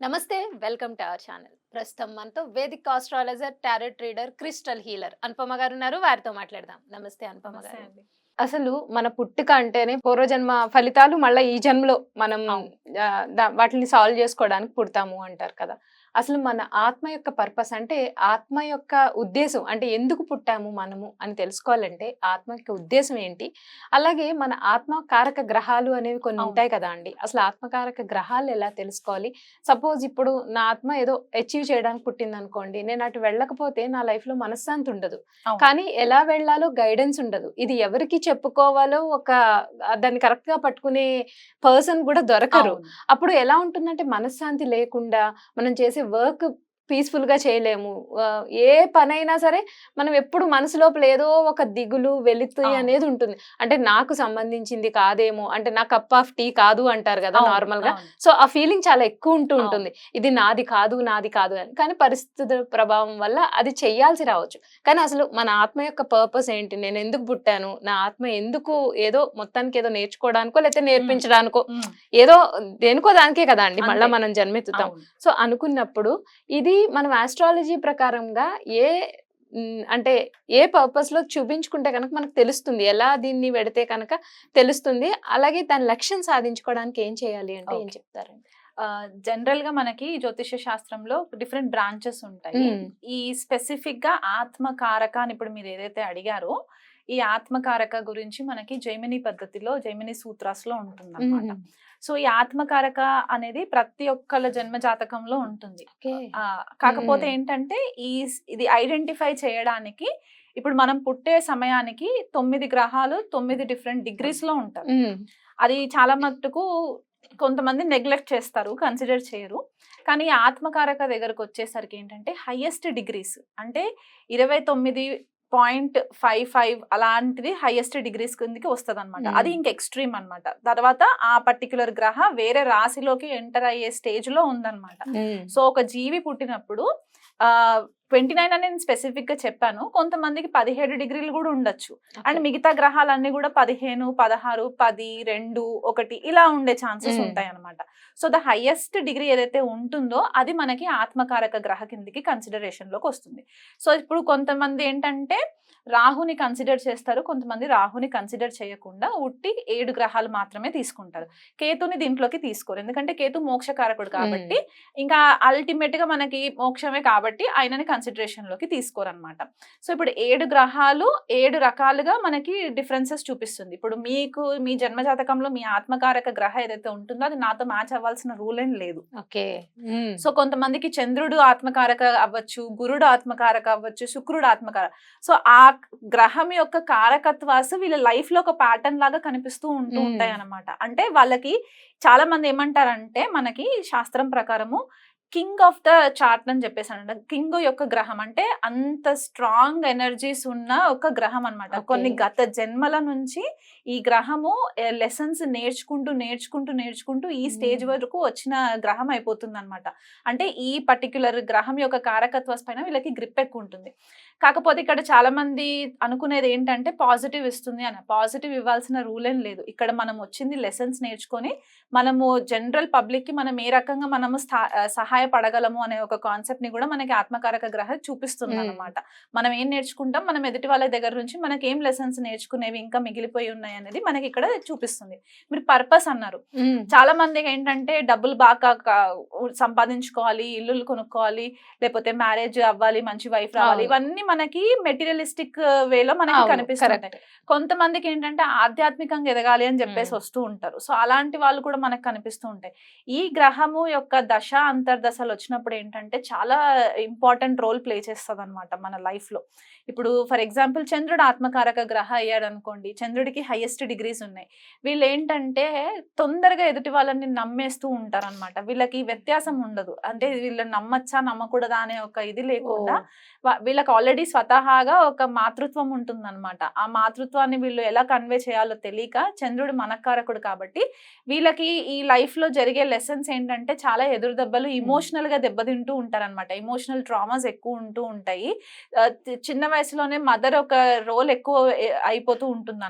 నమస్తే welcome to our channel. ప్రస్తుతం మనతో vedic astrologer tarot reader crystal healer Anupama garu ఉన్నారు. వారితో మాట్లాడదాం. నమస్తే అనుపమ గారు. అసలు మన పుట్టుక అంటేనే పూర్వజన్మ ఫలితాలు మళ్ళీ ఈ జన్మలో మనం వాటిని సాల్వ్ చేసుకోవడానికి పుడతాము అంటారు కదా. అసలు మన ఆత్మ యొక్క పర్పస్ అంటే ఆత్మ యొక్క ఉద్దేశం. అంటే ఎందుకు పుట్టాము మనము అని తెలుసుకోవాలంటే ఆత్మ యొక్క ఉద్దేశం ఏంటి? అలాగే మన ఆత్మ కారక గ్రహాలు అనేవి కొన్ని. ఉంటాయి కదా అండి. అసలు ఆత్మకారక గ్రహాలు ఎలా తెలుసుకోవాలి? సపోజ్ ఇప్పుడు నా ఆత్మ ఏదో అచీవ్ చేయడానికి పుట్టింది అనుకోండి నేను అటు వెళ్ళకపోతే నా లైఫ్లో మనశ్శాంతి ఉండదు. కానీ ఎలా వెళ్ళాలో గైడెన్స్ ఉండదు. ఇది ఎవరికి చెప్పుకోవాలో ఒక దాన్ని కరెక్ట్గా పట్టుకునే పర్సన్ కూడా దొరకరు. అప్పుడు ఎలా ఉంటుందంటే మనశ్శాంతి లేకుండా మనం చేసే వర్క్ పీస్ఫుల్గా చేయలేము ఏ పనైనా సరే మనం ఎప్పుడు మనసు లోపల ఏదో ఒక దిగులు వెలుతు. అనేది ఉంటుంది. అంటే నాకు సంబంధించింది కాదేమో అంటే నా కప్ ఆఫ్ టీ కాదు అంటారు కదా అవును, నార్మల్గా అవును. సో ఆ ఫీలింగ్ చాలా ఎక్కువ ఉంటూ. ఉంటుంది. ఇది నాది కాదు నాది కాదు అని. కానీ పరిస్థితుల ప్రభావం వల్ల అది చెయ్యాల్సి రావచ్చు. కానీ అసలు మన ఆత్మ యొక్క పర్పస్ ఏంటి? నేను ఎందుకు పుట్టాను? నా ఆత్మ ఎందుకు ఏదో మొత్తానికి ఏదో నేర్చుకోవడానికో లేకపోతే నేర్పించడానికో? ఏదో దేనికో దానికే కదా అండి. మళ్ళీ. మనం జన్మెత్తుతాం. సో అనుకున్నప్పుడు ఇది మనం ఆస్ట్రాలజీ ప్రకారంగా ఏ అంటే ఏ పర్పస్లో చూపించుకుంటే కనుక మనకు తెలుస్తుంది. ఎలా దీన్ని పెడితే కనుక తెలుస్తుంది. అలాగే దాని లక్ష్యం సాధించుకోవడానికి ఏం చేయాలి అంటే ఏం. చెప్తారండి? జనరల్గా మనకి జ్యోతిష శాస్త్రంలో డిఫరెంట్ బ్రాంచెస్ ఉంటాయి. ఈ స్పెసిఫిక్గా ఆత్మకారక అని ఇప్పుడు మీరు ఏదైతే అడిగారో ఈ ఆత్మకారక గురించి మనకి జైమిని పద్ధతిలో జైమిని సూత్రాస్లో ఉంటుంది అనమాట. సో ఈ ఆత్మకారక అనేది ప్రతి ఒక్కళ్ళ జన్మ జాతకంలో ఉంటుంది కాకపోతే. ఏంటంటే ఈ ఇది ఐడెంటిఫై చేయడానికి ఇప్పుడు మనం పుట్టే సమయానికి తొమ్మిది గ్రహాలు తొమ్మిది డిఫరెంట్ డిగ్రీస్లో ఉంటారు. అది చాలా మట్టుకు కొంతమంది నెగ్లెక్ట్ చేస్తారు కన్సిడర్ చేయరు కానీ ఆత్మకారక దగ్గరకు వచ్చేసరికి ఏంటంటే హైయెస్ట్ డిగ్రీస్ అంటే ఇరవై తొమ్మిది పాయింట్ ఫైవ్ ఫైవ్ అలాంటిది హైయెస్ట్ డిగ్రీస్ కిందకి వస్తుంది అనమాట Hmm. అది ఇంక ఎక్స్ట్రీమ్ అన్నమాట తర్వాత ఆ పర్టికులర్ గ్రహ వేరే రాశిలోకి ఎంటర్ అయ్యే స్టేజ్లో ఉందన్నమాట మ్మ్. సో ఒక జీవి పుట్టినప్పుడు ఆ ట్వంటీ నైన్ అని నేను స్పెసిఫిక్గా చెప్పాను. కొంతమందికి పదిహేడు డిగ్రీలు కూడా ఉండొచ్చు. అండ్. మిగతా గ్రహాలన్నీ కూడా పదిహేను పదహారు పది రెండు ఒకటి ఇలా ఉండే ఛాన్సెస్. ఉంటాయి అనమాట సో ద హైయెస్ట్ డిగ్రీ ఏదైతే ఉంటుందో అది మనకి ఆత్మకారక గ్రహ కిందికి కన్సిడరేషన్లోకి వస్తుంది. సో ఇప్పుడు కొంతమంది ఏంటంటే రాహుని కన్సిడర్ చేస్తారు. కొంతమంది రాహుని కన్సిడర్ చేయకుండా ఉట్టి ఏడు గ్రహాలు మాత్రమే తీసుకుంటారు. కేతుని దీంట్లోకి తీసుకోరు. ఎందుకంటే కేతు మోక్షకారకుడు కాబట్టి ఇంకా అల్టిమేట్గా మనకి మోక్షమే కాబట్టి ఆయనని కన్సిడరేషన్లోకి తీసుకోరు అనమాట సో ఇప్పుడు ఏడు గ్రహాలు ఏడు రకాలుగా మనకి డిఫరెన్సెస్ చూపిస్తుంది. ఇప్పుడు మీకు మీ జన్మ జాతకంలో మీ ఆత్మకారక గ్రహ ఏదైతే ఉంటుందో అది నాతో మ్యాచ్ అవ్వాల్సిన రూల్ ఏం లేదు. ఓకే. సో కొంతమందికి చంద్రుడు ఆత్మకారక అవ్వచ్చు గురుడు ఆత్మకారక అవ్వచ్చు శుక్రుడు ఆత్మకారక సో ఆ గ్రహం యొక్క కారకత్వాసు వీళ్ళ లైఫ్లో ఒక ప్యాటర్న్ లాగా కనిపిస్తూ ఉంటూ. ఉంటాయి అన్నమాట అంటే వాళ్ళకి చాలా మంది ఏమంటారంటే మనకి శాస్త్రం ప్రకారము కింగ్ ఆఫ్ ద చార్ట్ అని చెప్పేసి అంట కింగ్ యొక్క గ్రహం అంటే అంత స్ట్రాంగ్ ఎనర్జీస్ ఉన్న ఒక గ్రహం అన్నమాట Okay. కొన్ని గత జన్మల నుంచి ఈ గ్రహము లెసన్స్ నేర్చుకుంటూ నేర్చుకుంటూ నేర్చుకుంటూ ఈ స్టేజ్. వరకు వచ్చిన గ్రహం అయిపోతుంది అనమాట అంటే ఈ పర్టిక్యులర్ గ్రహం యొక్క కారకత్వ పైన వీళ్ళకి గ్రిప్ ఎక్కువ ఉంటుంది. కాకపోతే ఇక్కడ చాలా మంది అనుకునేది ఏంటంటే పాజిటివ్ ఇస్తుంది అని. పాజిటివ్ ఇవ్వాల్సిన రూల్ ఏం లేదు. ఇక్కడ మనం వచ్చింది లెసన్స్ నేర్చుకొని మనము జనరల్ పబ్లిక్కి మనం ఏ రకంగా మనము సహాయపడగలము అనే ఒక కాన్సెప్ట్ని కూడా మనకి ఆత్మకారక గ్రహ చూపిస్తుంది. అనమాట మనం ఏం నేర్చుకుంటాం? మనం ఎదుటి వాళ్ళ దగ్గర నుంచి మనకి ఏం లెసన్స్ నేర్చుకునేవి ఇంకా మిగిలిపోయి ఉన్నాయి? అనేది మనకి ఇక్కడ చూపిస్తుంది మీరు పర్పస్ అన్నారు. చాలా మందికి ఏంటంటే డబ్బులు బాగా సంపాదించుకోవాలి ఇల్లులు కొనుక్కోవాలి లేకపోతే మ్యారేజ్ అవ్వాలి మంచి వైఫ్ రావాలి. ఇవన్నీ మనకి మెటీరియలిస్టిక్ వేలో మనకి correct. కొంతమందికి ఏంటంటే ఆధ్యాత్మికంగా ఎదగాలి అని చెప్పేసి. వస్తూ ఉంటారు సో అలాంటి వాళ్ళు కూడా మనకు కనిపిస్తూ ఉంటాయి ఈ గ్రహము యొక్క దశ అంతర్దశలు వచ్చినప్పుడు ఏంటంటే చాలా ఇంపార్టెంట్ రోల్ ప్లే చేస్తుంది అనమాట మన లైఫ్లో ఇప్పుడు ఫర్ ఎగ్జాంపుల్ చంద్రుడు ఆత్మకారక గ్రహ అయ్యాడు అనుకోండి చంద్రుడికి హైయెస్ట్ డిగ్రీస్ ఉన్నాయి. వీళ్ళు ఏంటంటే తొందరగా ఎదుటి వాళ్ళని నమ్మేస్తూ ఉంటారు అనమాట వీళ్ళకి వ్యత్యాసం ఉండదు. అంటే వీళ్ళని నమ్మచ్చా నమ్మకూడదా అనే ఒక ఇది లేకుండా వీళ్ళకి ఆల్రెడీ స్వతహాగా ఒక మాతృత్వం ఉంటుందన్నమాట. ఆ మాతృత్వాన్ని వీళ్ళు ఎలా కన్వే చేయాలో తెలియక చంద్రుడు మనకారకుడు కాబట్టి వీళ్ళకి ఈ లైఫ్లో జరిగే లెసన్స్ ఏంటంటే చాలా ఎదురు దెబ్బలు ఇమోషనల్గా దెబ్బతింటూ ఉంటారన్నమాట. ఇమోషనల్ ట్రామాస్ ఎక్కువ ఉంటూ ఉంటాయి. చిన్న వయసులోనే మదర్ ఒక రోల్ ఎక్కువ అయిపోతూ ఉంటుంది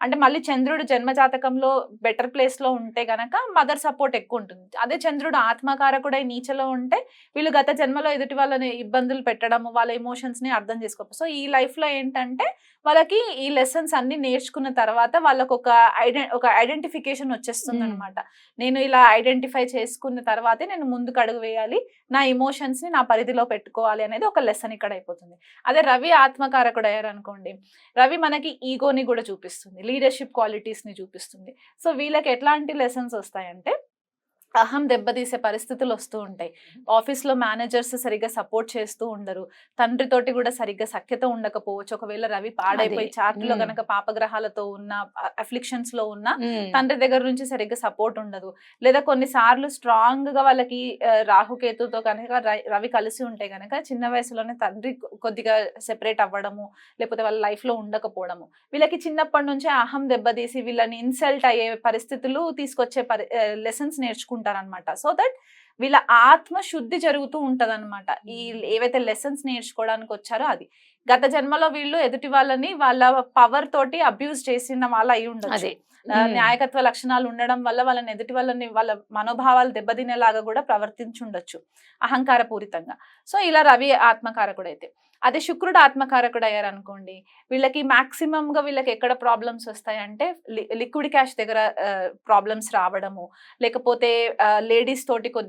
అంటే మళ్ళీ చంద్రుడు జన్మ జాతకంలో బెటర్ ప్లేస్లో ఉంటే గనక మదర్ సపోర్ట్ ఎక్కువ ఉంటుంది అదే చంద్రుడు ఆత్మకారకుడై నీచలో ఉంటే వీళ్ళు గత జన్మలో ఎదుటి వాళ్ళని ఇబ్బందులు పెట్టడం వాళ్ళ ఎమోషన్స్ని అర్థం చేసుకోవాలి సో ఈ లైఫ్లో ఏంటంటే వాళ్ళకి ఈ లెసన్స్ అన్ని నేర్చుకున్న తర్వాత వాళ్ళకు ఒక ఐడెం ఒక ఐడెంటిఫికేషన్ వచ్చేస్తుంది అనమాట నేను ఇలా ఐడెంటిఫై చేసుకున్న తర్వాతే నేను ముందుకు అడుగు వేయాలి నా ఎమోషన్స్ని నా పరిధిలో పెట్టుకోవాలి అనేది ఒక లెసన్ ఇక్కడ అయిపోతుంది అదే రవి ఆత్మకారకుడు అయ్యారు అనుకోండి రవి మనకి ఈగోని కూడా చూపిస్తుంది. లీడర్షిప్ క్వాలిటీస్ని చూపిస్తుంది. సో వీళ్ళకి ఎట్లాంటి లెసన్స్ వస్తాయంటే అహం దెబ్బతీసే పరిస్థితులు వస్తూ ఉంటాయి ఆఫీస్లో మేనేజర్స్ సరిగ్గా సపోర్ట్ చేస్తూ ఉండరు తండ్రితోటి కూడా సరిగ్గా సఖ్యత ఉండకపోవచ్చు ఒకవేళ రవి పాడైపోయి. చార్ట్లో మ్మ్. గనక పాపగ్రహాలతో ఉన్న అఫ్లిక్షన్స్లో ఉన్న. తండ్రి దగ్గర నుంచి సరిగ్గా సపోర్ట్ ఉండదు లేదా కొన్నిసార్లు స్ట్రాంగ్గా వాళ్ళకి రాహుకేతుతో కనుక రవి కలిసి ఉంటే కనుక చిన్న వయసులోనే తండ్రి కొద్దిగా సెపరేట్ అవ్వడము లేకపోతే వాళ్ళ లైఫ్లో ఉండకపోవడము వీళ్ళకి చిన్నప్పటి నుంచే అహం దెబ్బతీసి వీళ్ళని ఇన్సల్ట్ అయ్యే పరిస్థితులు తీసుకొచ్చే లెసన్స్ ఉంటారనమాట సో దట్ వీళ్ళ ఆత్మ శుద్ధి జరుగుతూ ఉంటదన్నమాట. ఈ ఏవైతే లెసన్స్ నేర్చుకోవడానికి వచ్చారో అది. గత జన్మలో వీళ్ళు ఎదుటి వాళ్ళని వాళ్ళ పవర్ తోటి అబ్యూస్ చేసిన వాళ్ళు అయి మ్మ్. న్యాయకత్వ లక్షణాలు ఉండడం వల్ల వాళ్ళని ఎదుటి వాళ్ళని వాళ్ళ మనోభావాలు దెబ్బతినేలాగా కూడా ప్రవర్తించుండొచ్చు అహంకార పూరితంగా సో ఇలా రవి ఆత్మకారకుడు అయితే అదే శుక్రుడు ఆత్మకారకుడు అయ్యారు అనుకోండి వీళ్ళకి మాక్సిమం గా వీళ్ళకి ఎక్కడ ప్రాబ్లమ్స్ వస్తాయంటే లిక్విడ్ క్యాష్ దగ్గర ప్రాబ్లమ్స్ రావడము లేకపోతే లేడీస్ తోటి కొద్ది